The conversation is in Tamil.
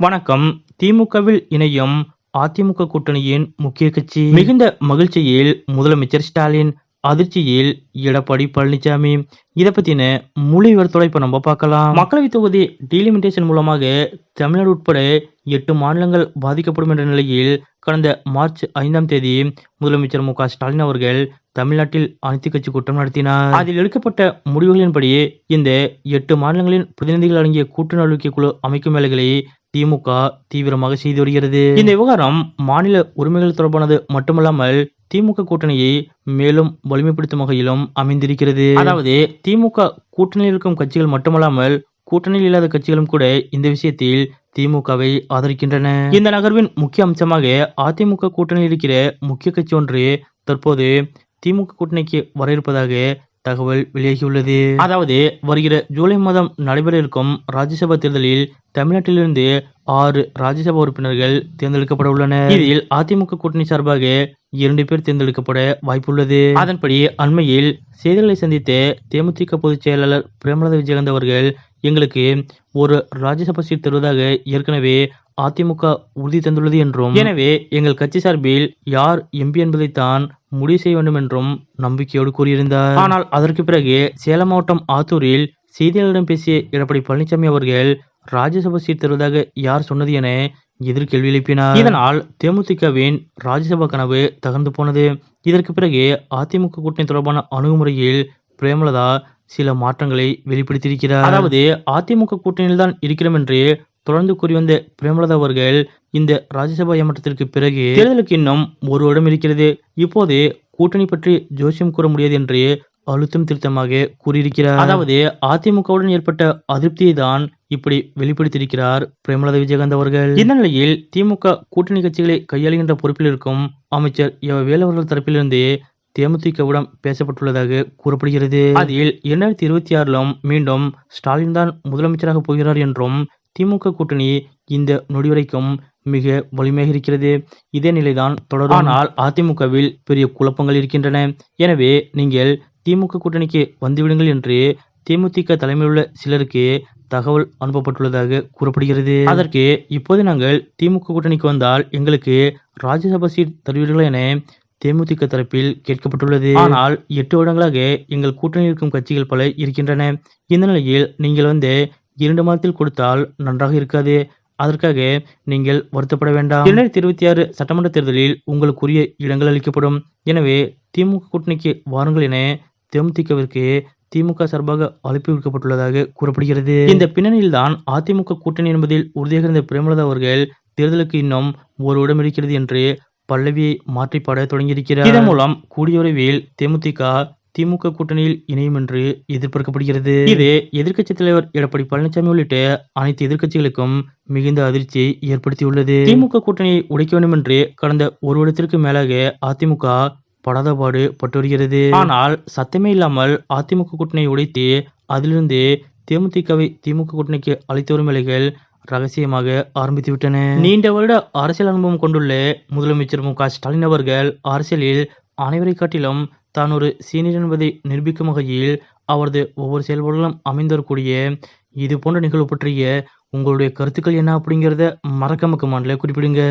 வணக்கம். திமுகவில் இணையும் அதிமுக கூட்டணியின் முக்கிய கட்சி. மிகுந்த மகிழ்ச்சியில் முதலமைச்சர் ஸ்டாலின் அதிர்ச்சியில் எடப்பாடி பழனிசாமி. இதை பத்தின முழு விவரத்தோட இப்ப நம்ம பார்க்கலாம். மக்களவை தொகுதி டீலிமிட்டேஷன் மூலமாக தமிழ்நாடு உட்பட எட்டு மாநிலங்கள் பாதிக்கப்படும் என்ற நிலையில் கடந்த மார்ச் ஐந்தாம் தேதி முதலமைச்சர் மு க ஸ்டாலின் அவர்கள் தமிழ்நாட்டில் அனைத்து கட்சி கூட்டம் நடத்தினார். அதில் எடுக்கப்பட்ட முடிவுகளின்படி இந்த எட்டு மாநிலங்களின் பிரதிநிதிகள் அடங்கிய கூட்டு நடவடிக்கை குழு அமைக்கும் வேலைகளை திமுக தீவிரமாக செய்து வருகிறது. இந்த விவகாரம் மாநில உரிமைகள் தொடர்பானது மட்டுமல்லாமல் திமுக கூட்டணியை மேலும் வலிமைப்படுத்தும் வகையிலும் அமைந்திருக்கிறது. அதாவது திமுக கூட்டணியில் இருக்கும் கட்சிகள் மட்டுமல்லாமல் கூட்டணியில் இல்லாத கட்சிகளும் கூட இந்த விஷயத்தில் திமுகவை ஆதரிக்கின்றன. இந்த நகர்வின் முக்கிய அம்சமாக அதிமுக கூட்டணியில் இருக்கிற முக்கிய கட்சி ஒன்று தற்போது திமுக கூட்டணிக்கு வர இருப்பதாக தகவல் வெளியாகியுள்ளது. அதாவது வருகிற ஜூலை மாதம் நடைபெற இருக்கும் ராஜ்யசபா தேர்தலில் தமிழ்நாட்டிலிருந்து ஆறு ராஜ்யசபா உறுப்பினர்கள் தேர்ந்தெடுக்கப்பட உள்ளனர் இதில் அதிமுக கூட்டணி சார்பாக இரண்டு பேர் தேர்ந்தெடுக்கப்பட வாய்ப்புள்ளது. அதன்படி அண்மையில் செய்திகளை சந்தித்த தேமுதிக பொதுச் செயலாளர் பிரேமலதா விஜயகாந்த் அவர்கள் எங்களுக்கு ஒரு ராஜ்யசபா சீட் தருவதாக ஏற்கனவே அதிமுக உறுதி தந்துள்ளது என்றும் எனவே எங்கள் கட்சி சார்பில் யார் எம்பி என்பதைத்தான் முடிவு செய்ய வேண்டும் என்றும் நம்பிக்கையோடு கூறியிருந்தார். ஆனால் அதற்கு பிறகு சேலம் மாவட்டம் ஆத்தூரில் செய்தியாளர்களிடம் பேசிய எடப்பாடி பழனிசாமி அவர்கள் ராஜ்யசபா சீட் தருவதாக யார் சொன்னது என எதிர்கேள்வி எழுப்பினார். இதனால் தேமுதிகவின் ராஜ்யசபா கனவு தகர்ந்து போனது. இதற்கு பிறகு அதிமுக கூட்டணி தொடர்பான அணுகுமுறையில் பிரேமலதா சில மாற்றங்களை வெளிப்படுத்தியிருக்கிறார். அதாவது அதிமுக கூட்டணியில் தான் இருக்கிறோம் என்று தொடர்ந்து கூறி வந்த பிரேமலதா அவர்கள் இந்த ராஜ்யசபா ஏமாற்றத்திற்கு பிறகு தேர்தலுக்கு இன்னும் ஒரு வருடம் இருக்கிறது. இப்போது கூட்டணி பற்றி ஜோசியம் கூற முடியாது என்று அழுத்தம் திருத்தமாக கூறியிருக்கிறார். அதாவது அதிமுகவுடன் ஏற்பட்ட அதிருப்தியை தான் இப்படி வெளிப்படுத்தியிருக்கிறார் பிரேமலதா விஜயகாந்த் அவர்கள். இந்த நிலையில் திமுக கூட்டணி கட்சிகளை கையாளுகின்ற பொறுப்பில் இருக்கும் அமைச்சர் எவ வேலு அவர்கள் தரப்பிலிருந்து தேமுதிகவிடம் பேசப்பட்டுள்ளதாக கூறப்படுகிறது. அதில் இரண்டாயிரத்தி இருபத்தி ஆறிலும் மீண்டும் ஸ்டாலின் தான் முதலமைச்சராக போகிறார் என்றும் திமுக கூட்டணி இந்த நொடி வரைக்கும் மிக வலிமையாக இருக்கிறது இதே நிலைதான் தொடரும். ஆனால் அதிமுகவில் பெரிய குழப்பங்கள் இருக்கின்றன. எனவே நீங்கள் திமுக கூட்டணிக்கு வந்துவிடுங்கள் என்று தேமுதிக தலைமையில் உள்ள சிலருக்கு தகவல் அனுப்பப்பட்டுள்ளதாக கூறப்படுகிறது. அதற்கு இப்போது நாங்கள் திமுக கூட்டணிக்கு வந்தால் எங்களுக்கு ராஜ்யசபா சீட் தருவீர்களா என தேமுதிக தரப்பில் கேட்கப்பட்டுள்ளது. ஆனால் எட்டு வருடங்களாக எங்கள் கூட்டணியில் இருக்கும் கட்சிகள் பல இருக்கின்றன. இந்த நிலையில் நீங்கள் வந்து இரண்டு மாதத்தில் கொடுத்தால் நன்றாக இருக்காது. அதற்காக நீங்கள் வருத்தப்பட வேண்டாம். இரண்டாயிரத்தி இருபத்தி ஆறு சட்டமன்ற தேர்தலில் உங்களுக்குரிய இடங்கள் அளிக்கப்படும். எனவே திமுக கூட்டணிக்கு வாருங்கள் என தேமுதிகவிற்கு திமுக சார்பாக அழைப்பு விடுக்கப்பட்டுள்ளதாக கூறப்படுகிறது. இந்த பின்னணியில்தான் அதிமுக கூட்டணி என்பதில் உறுதியாக இருந்த பிரேமலதா அவர்கள் தேர்தலுக்கு இன்னும் ஒரு இடம் இருக்கிறது என்று பல்லவியை மாற்றிப்பாட தொடங்கியிருக்கிறார். இதன் மூலம் கூடிய விரைவில் தேமுதிக திமுக கூட்டணியில் இணையும் என்று எதிர்பார்க்கப்படுகிறது. இது எதிர்க்கட்சித் தலைவர் எடப்பாடி பழனிசாமி உள்ளிட்ட அனைத்து எதிர்க்கட்சிகளுக்கும் மிகுந்த அதிர்ச்சியை ஏற்படுத்தியுள்ளது. திமுக கூட்டணியை உடைக்க வேண்டும் என்று கடந்த ஒரு வருடத்திற்கு மேலாக அதிமுக படாதபாடு பட்டு வருகிறது. ஆனால் சத்தமே இல்லாமல் அதிமுக கூட்டணியை உடைத்து அதிலிருந்து தேமுதிகவை திமுக கூட்டணிக்கு அழைத்து வரும் வேலைகள் ரகசியமாக ஆரம்பித்து விட்டன. நீண்ட வருட அரசியல் அனுபவம் கொண்டுள்ள முதலமைச்சர் மு க ஸ்டாலின் அவர்கள் அரசியலில் அனைவரை காட்டிலும் தான் ஒரு சீனியர் என்பதை நிரூபிக்கும் வகையில் அவரது ஒவ்வொரு செயல்பாடுகளும் அமைந்தரக்கூடிய இது போன்ற நிகழ்வு பற்றிய உங்களுடைய கருத்துக்கள் என்ன அப்படிங்கிறத மறக்காம கமெண்ட்ல குறிப்பிடுங்க.